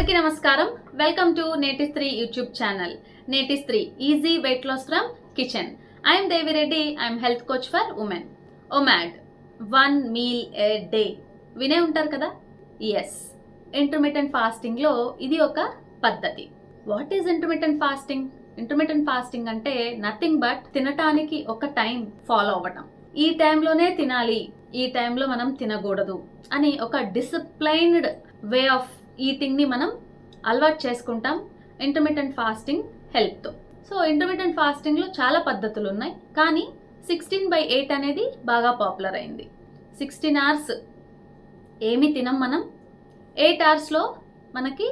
అందరికీ నమస్కారం. Welcome to నేటి స్త్రీ యూట్యూబ్ ఛానల్ నేటి స్త్రీ easy weight loss from kitchen I'm Devireddy I'm health coach for women OMAD one meal a day వినే ఉంటారు కదా? ఎస్ ఇంటర్మీడియట్ ఫాస్టింగ్లో ఇది ఒక పద్ధతి. What is intermediate fasting intermediate fasting అంటే నథింగ్ బట్ తినటానికి ఒక టైం ఫాలో అవ్వటం. ఈ టైంలోనే తినాలి. ఈ టైంలో మనం తినకూడదు. అని ఒక డిసిప్లైన్డ్ వే ఆఫ్ ఈటింగ్ని మనం అలవాటు చేసుకుంటాం ఇంటర్మీడియంట్ ఫాస్టింగ్ హెల్ప్తో సో ఇంటర్మీడియంట్ ఫాస్టింగ్లో చాలా పద్ధతులు ఉన్నాయి. కానీ సిక్స్టీన్ బై ఎయిట్ అనేది బాగా పాపులర్ అయింది. సిక్స్టీన్ అవర్స్ ఏమి తినం మనం? ఎయిట్ అవర్స్లో మనకి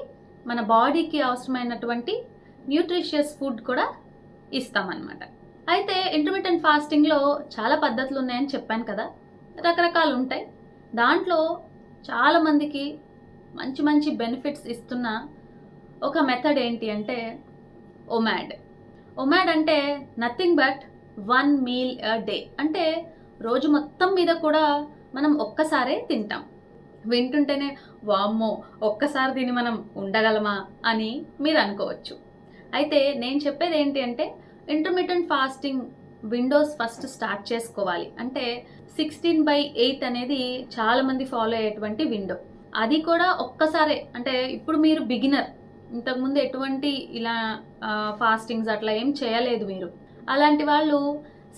మన బాడీకి అవసరమైనటువంటి న్యూట్రిషియస్ ఫుడ్ కూడా ఇస్తామన్నమాట. అయితే ఇంటర్మీడియంట్ ఫాస్టింగ్లో చాలా పద్ధతులు ఉన్నాయని చెప్పాను కదా. రకరకాలు ఉంటాయి. దాంట్లో చాలామందికి మంచి మంచి బెనిఫిట్స్ ఇస్తున్న ఒక మెథడ్ ఏంటి అంటే ఒమాడ్ ఒమాడ్ అంటే nothing but one meal a day అంటే రోజు మొత్తం మీద కూడా మనం ఒక్కసారే తింటాం. వింటుంటేనే వామ్మో ఒక్కసారి దీన్ని మనం ఉండగలమా? అని మీరు అనుకోవచ్చు. అయితే నేను చెప్పేది ఏంటి అంటే intermediate fasting windows first start చేసుకోవాలి. అంటే సిక్స్టీన్ బై ఎయిట్ అనేది చాలామంది ఫాలో అయ్యేటువంటి విండో అది కూడా ఒక్కసారే. అంటే ఇప్పుడు మీరు బిగినర్ ఇంతకుముందు ఎటువంటి ఇలా ఫాస్టింగ్స్ అట్లా ఏం చేయలేదు మీరు. అలాంటి వాళ్ళు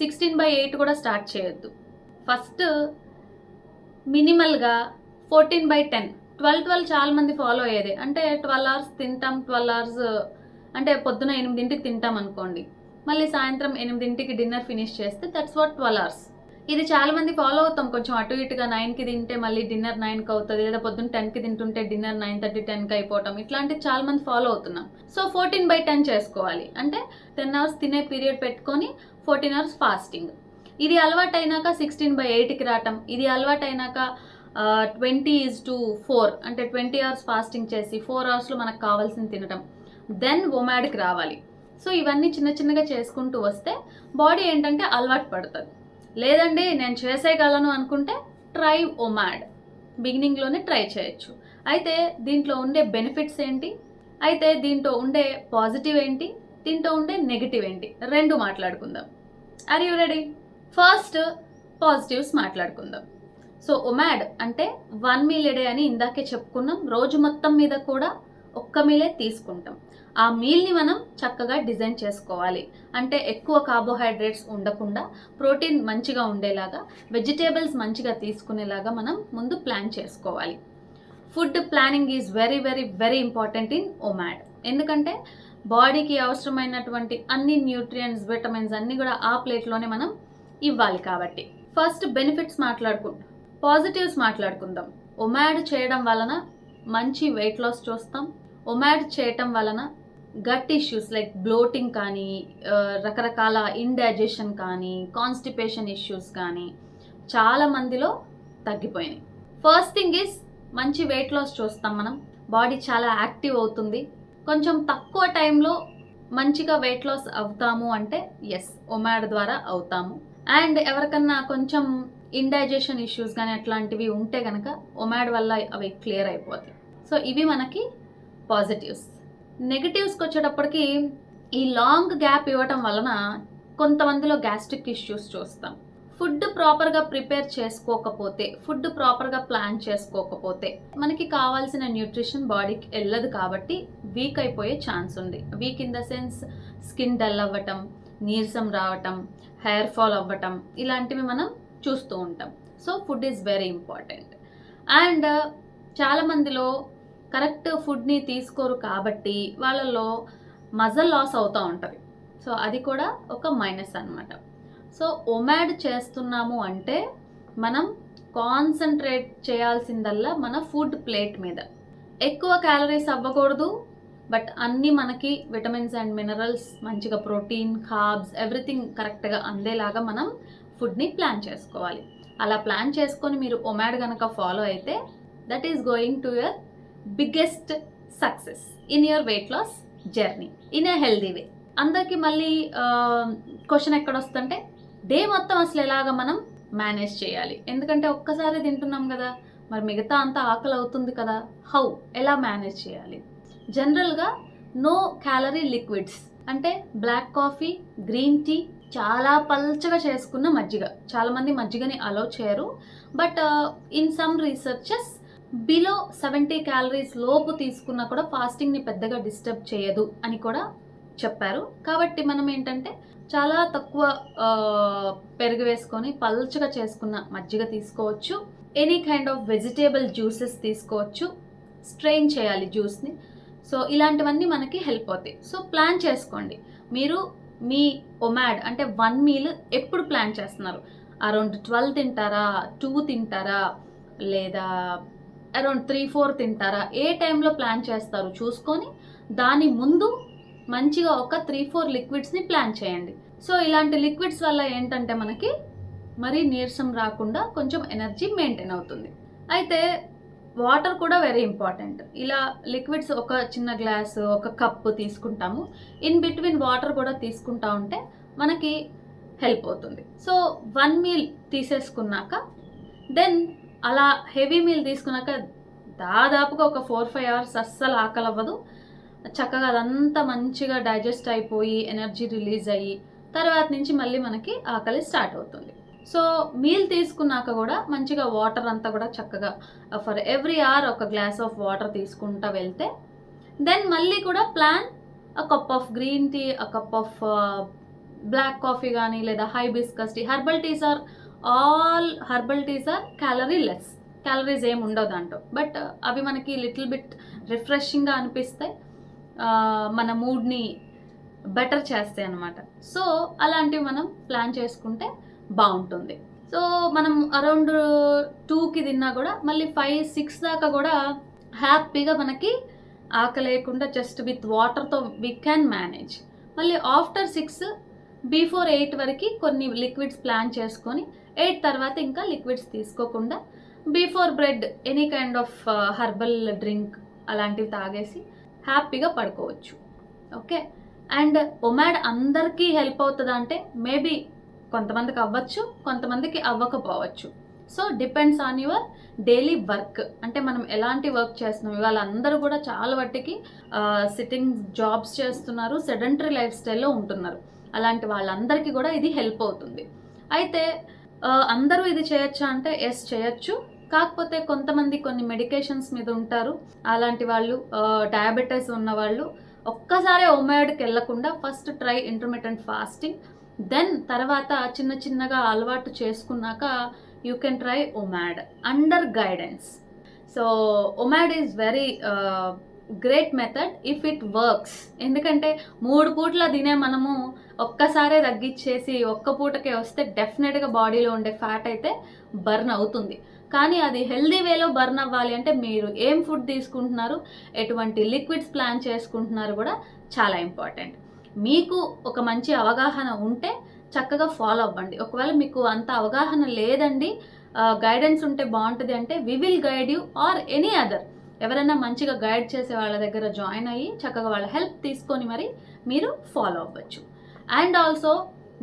సిక్స్టీన్ బై ఎయిట్ కూడా స్టార్ట్ చేయొద్దు. First మినిమల్గా fourteen by ten twelve twelve చాలా మంది ఫాలో అయ్యేది. అంటే ట్వెల్వ్ అవర్స్ తింటాం ట్వెల్వ్ అవర్స్ అంటే పొద్దున ఎనిమిదింటికి తింటాం అనుకోండి. మళ్ళీ సాయంత్రం ఎనిమిదింటికి డిన్నర్ ఫినిష్ చేస్తే దట్స్ వాట్ ట్వెల్వ్ అవర్స్ ఇది చాలా మంది ఫాలో అవుతాం. కొంచెం అటు ఇటుగా నైన్కి తింటే మళ్ళీ డిన్నర్ నైన్కి అవుతుంది. లేదా పొద్దున్న టెన్కి తింటుంటే డిన్నర్ నైన్ థర్టీ టెన్కి అయిపోవటం ఇట్లాంటివి చాలా మంది ఫాలో అవుతున్నాం. సో ఫోర్టీన్ బై టెన్ చేసుకోవాలి. అంటే టెన్ అవర్స్ తినే పీరియడ్ పెట్టుకొని ఫోర్టీన్ అవర్స్ ఫాస్టింగ్ ఇది అలవాటు అయినాక సిక్స్టీన్ బై ఎయిట్కి రావటం. ఇది అలవాటు అయినాక ట్వంటీ ఈజ్ టు ఫోర్ అంటే ట్వంటీ అవర్స్ ఫాస్టింగ్ చేసి ఫోర్ అవర్స్లో మనకు కావాల్సింది తినటం. దెన్ ఒమాడ్కి రావాలి. సో ఇవన్నీ చిన్న చిన్నగా చేసుకుంటూ వస్తే బాడీ ఏంటంటే అలవాటు పడుతుంది. లేదండి నేను చేసేయగలను అనుకుంటే ట్రై ఒమాడ్. బిగినింగ్లోనే ట్రై చేయొచ్చు. అయితే దీంట్లో ఉండే బెనిఫిట్స్ ఏంటి? అయితే దీంట్లో ఉండే పాజిటివ్ ఏంటి? దీంట్లో ఉండే నెగిటివ్ ఏంటి? రెండు మాట్లాడుకుందాం. Are you ready first positives మాట్లాడుకుందాం. సో ఒమాడ్ అంటే వన్ మీల్ డే అని ఇందాకే చెప్పుకున్నాం. రోజు మొత్తం మీద కూడా ఒక్క మీలే తీసుకుంటాం. ఆ మీల్ని మనం చక్కగా డిజైన్ చేసుకోవాలి. అంటే ఎక్కువ కార్బోహైడ్రేట్స్ ఉండకుండా ప్రోటీన్ మంచిగా ఉండేలాగా వెజిటేబుల్స్ మంచిగా తీసుకునేలాగా మనం ముందు ప్లాన్ చేసుకోవాలి. Food planning is very very very important in OMAD ఎందుకంటే బాడీకి అవసరమైనటువంటి అన్ని న్యూట్రియంట్స్ విటమిన్స్ అన్నీ కూడా ఆ ప్లేట్లోనే మనం ఇవ్వాలి కాబట్టి. ఫస్ట్ బెనిఫిట్స్ మాట్లాడుకుంటాం పాజిటివ్స్ మాట్లాడుకుందాం. ఒమాడ్ చేయడం వలన మంచి వెయిట్ లాస్ చూస్తాం. ఒమాడ్ చేయటం వలన గట్ ఇష్యూస్ లైక్ బ్లోటింగ్ కానీ రకరకాల ఇండైజెషన్ కానీ కాన్స్టిపేషన్ ఇష్యూస్ కానీ చాలా మందిలో తగ్గిపోయినాయి. ఫస్ట్ థింగ్ ఈజ్ మంచి వెయిట్ లాస్ చూస్తాం మనం. బాడీ చాలా యాక్టివ్ అవుతుంది. కొంచెం తక్కువ టైంలో మంచిగా వెయిట్ లాస్ అవుతాము అంటే ఎస్ ఒమాడ్ ద్వారా అవుతాము. అండ్ ఎవరికన్నా కొంచెం ఇండైజెషన్ ఇష్యూస్ కానీ అట్లాంటివి ఉంటే కనుక ఒమాడ్ వల్ల అవి క్లియర్ అయిపోతాయి. సో ఇవి మనకి పాజిటివ్స్ నెగిటివ్స్కి వచ్చేటప్పటికి ఈ లాంగ్ గ్యాప్ ఇవ్వటం వలన కొంతమందిలో గ్యాస్ట్రిక్ ఇష్యూస్ చూస్తాం. ఫుడ్ ప్రాపర్గా ప్రిపేర్ చేసుకోకపోతే ఫుడ్ ప్రాపర్గా ప్లాన్ చేసుకోకపోతే మనకి కావాల్సిన న్యూట్రిషన్ బాడీకి వెళ్ళదు కాబట్టి వీక్ అయిపోయే ఛాన్స్ ఉంది. Weak in the sense skin dull అవ్వటం నీరసం రావటం హెయిర్ ఫాల్ అవ్వటం ఇలాంటివి మనం చూస్తూ ఉంటాం. So food is very important and చాలామందిలో కరెక్ట్ ఫుడ్ని తీసుకోరు కాబట్టి వాళ్ళలో మజల్ లాస్ అవుతూ ఉంటుంది. సో అది కూడా ఒక మైనస్ అన్నమాట. సో ఒమాడ్ చేస్తున్నాము అంటే మనం కాన్సన్ట్రేట్ చేయాల్సిందల్లా మన ఫుడ్ ప్లేట్ మీద. ఎక్కువ క్యాలరీస్ అవ్వకూడదు బట్ అన్నీ మనకి విటమిన్స్ అండ్ మినరల్స్ మంచిగా ప్రోటీన్ కార్బ్స్ ఎవ్రీథింగ్ కరెక్ట్గా అందేలాగా మనం ఫుడ్ని ప్లాన్ చేసుకోవాలి. అలా ప్లాన్ చేసుకొని మీరు ఒమాడ్ కనుక ఫాలో అయితే that is going to your biggest success in your weight loss journey in a healthy way అందరికీ మళ్ళీ క్వశ్చన్ ఎక్కడ వస్తుంటే డే మొత్తం అసలు ఎలాగ మనం మేనేజ్ చేయాలి? ఎందుకంటే ఒక్కసారి తింటున్నాం కదా మరి మిగతా అంతా ఆకలి అవుతుంది కదా హౌ ఎలా మేనేజ్ చేయాలి? జనరల్గా నో క్యాలరీ లిక్విడ్స్ అంటే బ్లాక్ కాఫీ గ్రీన్ టీ చాలా పల్చగా చేసుకున్న మజ్జిగ. చాలామంది మజ్జిగని అలౌ చేయరు. But in some researches below seventy calories లోపు తీసుకున్నా కూడా ఫాస్టింగ్ని పెద్దగా డిస్టర్బ్ చేయదు అని కూడా చెప్పారు. కాబట్టి మనం ఏంటంటే చాలా తక్కువ uh, పెరుగు వేసుకొని పల్చగా చేసుకున్న మజ్జిగ తీసుకోవచ్చు. Any kind of vegetable juices తీసుకోవచ్చు. స్ట్రెయిన్ చేయాలి జ్యూస్ని సో ఇలాంటివన్నీ మనకి హెల్ప్ అవుతాయి. సో ప్లాన్ చేసుకోండి. మీరు మీ ఒమాడ్ అంటే వన్ మీల్ ఎప్పుడు ప్లాన్ చేస్తున్నారు? అరౌండ్ ట్వెల్వ్ తింటారా? టూ తింటారా? లేదా అరౌండ్ త్రీ ఫోర్ తింటారా? ఏ టైంలో ప్లాన్ చేస్తారు? చూసుకొని దాని ముందు మంచిగా ఒక త్రీ ఫోర్ లిక్విడ్స్ని ప్లాన్ చేయండి. సో ఇలాంటి లిక్విడ్స్ వల్ల ఏంటంటే మనకి మరీ నీరసం రాకుండా కొంచెం ఎనర్జీ మెయింటైన్ అవుతుంది. అయితే వాటర్ కూడా వెరీ ఇంపార్టెంట్. ఇలా లిక్విడ్స్ ఒక చిన్న గ్లాస్ ఒక కప్పు తీసుకుంటాము. ఇన్ బిట్వీన్ వాటర్ కూడా తీసుకుంటా ఉంటే మనకి హెల్ప్ అవుతుంది. సో వన్ మీల్ తీసేసుకున్నాక దెన్ అలా హెవీ మీల్ తీసుకున్నాక దాదాపుగా ఒక ఫోర్ ఫైవ్ అవర్స్ అస్సలు ఆకలి అవ్వదు చక్కగా అదంతా మంచిగా డైజెస్ట్ అయిపోయి ఎనర్జీ రిలీజ్ అయ్యి తర్వాత నుంచి మళ్ళీ మనకి ఆకలి స్టార్ట్ అవుతుంది. సో మీల్ తీసుకున్నాక కూడా మంచిగా వాటర్ అంతా కూడా చక్కగా ఫర్ ఎవ్రీ అవర్ ఒక గ్లాస్ ఆఫ్ వాటర్ తీసుకుంటా వెళ్తే దెన్ మళ్ళీ కూడా plan a cup of green tea a cup of black coffee కానీ లేదా hibiscus tea herbal teas or all herbal teas are calorie less calories ఏమి ఉండవు దాంట్లో. బట్ uh, అవి మనకి లిటిల్ బిట్ రిఫ్రెషింగ్గా అనిపిస్తాయి. Uh, మన మూడ్ని బెటర్ చేస్తాయి అన్నమాట. సో అలాంటివి మనం ప్లాన్ చేసుకుంటే బాగుంటుంది. సో మనం అరౌండ్ టూకి తిన్నా కూడా మళ్ళీ ఫైవ్ సిక్స్ దాకా కూడా హ్యాపీగా మనకి ఆకలేయకుండా జస్ట్ విత్ వాటర్తో వీ క్యాన్ మేనేజ్ మళ్ళీ ఆఫ్టర్ సిక్స్ బిఫోర్ ఎయిట్ వరకు కొన్ని లిక్విడ్స్ ప్లాన్ చేసుకొని ఎయిట్ తర్వాత ఇంకా లిక్విడ్స్ తీసుకోకుండా before bread any kind of herbal drink అలాంటివి తాగేసి హ్యాపీగా పడుకోవచ్చు. ఓకే? అండ్ ఒమాడ్ అందరికీ హెల్ప్ అవుతుందా అంటే మేబీ కొంతమందికి అవ్వచ్చు కొంతమందికి అవ్వకపోవచ్చు. So depends on your daily work అంటే మనం ఎలాంటి వర్క్ చేస్తున్నాం? ఇవాళ అందరూ కూడా చాలా మట్టికి సిట్టింగ్ జాబ్స్ చేస్తున్నారు సెడెంటరీ లైఫ్ స్టైల్లో ఉంటున్నారు. అలాంటి వాళ్ళందరికీ కూడా ఇది హెల్ప్ అవుతుంది. అయితే అందరూ ఇది చేయొచ్చా అంటే ఎస్ చేయొచ్చు. కాకపోతే కొంతమంది కొన్ని మెడికేషన్స్ మీద ఉంటారు. అలాంటి వాళ్ళు డయాబెటీస్ ఉన్న వాళ్ళు ఒక్కసారి ఒమాయిడ్కి వెళ్ళకుండా first try intermediate fasting then తర్వాత చిన్న చిన్నగా అలవాటు చేసుకున్నాక you can try OMAD under guidance so OMAD is very great method if it works ఎందుకంటే మూడు పూట్ల తినే మనము ఒక్కసారే తగ్గించేసి ఒక్క పూటకే వస్తే డెఫినెట్గా బాడీలో ఉండే ఫ్యాట్ అయితే బర్న్ అవుతుంది. కానీ అది హెల్దీ వేలో బర్న్ అవ్వాలి అంటే మీరు ఏం ఫుడ్ తీసుకుంటున్నారు ఎటువంటి లిక్విడ్స్ ప్లాన్ చేసుకుంటున్నారు కూడా చాలా ఇంపార్టెంట్ మీకు ఒక మంచి అవగాహన ఉంటే చక్కగా ఫాలో అవ్వండి. ఒకవేళ మీకు అంత అవగాహన లేదండి గైడెన్స్ ఉంటే బాగుంటుంది అంటే we will guide you or any other ఎవరైనా మంచిగా గైడ్ చేసే వాళ్ళ దగ్గర జాయిన్ అయ్యి చక్కగా వాళ్ళ హెల్ప్ తీసుకొని మరి మీరు ఫాలో అవ్వచ్చు. అండ్ ఆల్సో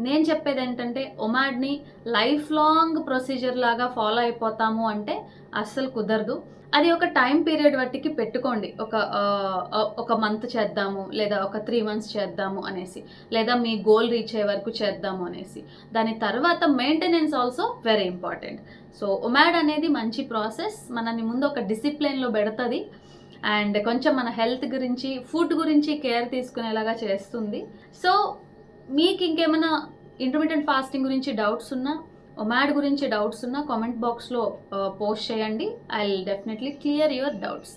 నేను చెప్పేది ఏంటంటే ఒమాడ్ని లైఫ్ లాంగ్ ప్రొసీజర్ లాగా ఫాలో అయిపోతాము అంటే అస్సలు కుదరదు. అది ఒక టైం పీరియడ్ బట్టికి పెట్టుకోండి. ఒక ఒక మంత్ చేద్దాము లేదా ఒక త్రీ మంత్స్ చేద్దాము అనేసి లేదా మీ గోల్ రీచ్ అయ్యే వరకు చేద్దాము అనేసి. దాని తర్వాత maintenance also very important. So OMAD అనేది మంచి ప్రాసెస్. మనని ముందు ఒక డిసిప్లిన్లో పెడుతుంది. అండ్ కొంచెం మన హెల్త్ గురించి ఫుడ్ గురించి కేర్ తీసుకునేలాగా చేస్తుంది. సో మీకు ఇంకేమైనా ఇంటర్మీడియట్ ఫాస్టింగ్ గురించి డౌట్స్ ఉన్నా ఒమాడ్ గురించి డౌట్స్ ఉన్నా కామెంట్ బాక్స్లో పోస్ట్ చేయండి. I will definitely clear your doubts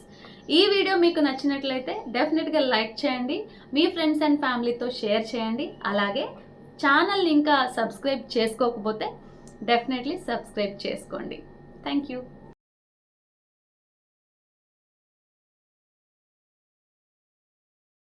ఈ వీడియో మీకు నచ్చినట్లయితే డెఫినెట్గా లైక్ చేయండి. మీ ఫ్రెండ్స్ అండ్ ఫ్యామిలీతో షేర్ చేయండి. అలాగే ఛానల్ని ఇంకా సబ్స్క్రైబ్ చేసుకోకపోతే డెఫినెట్లీ సబ్స్క్రైబ్ చేసుకోండి. Thank you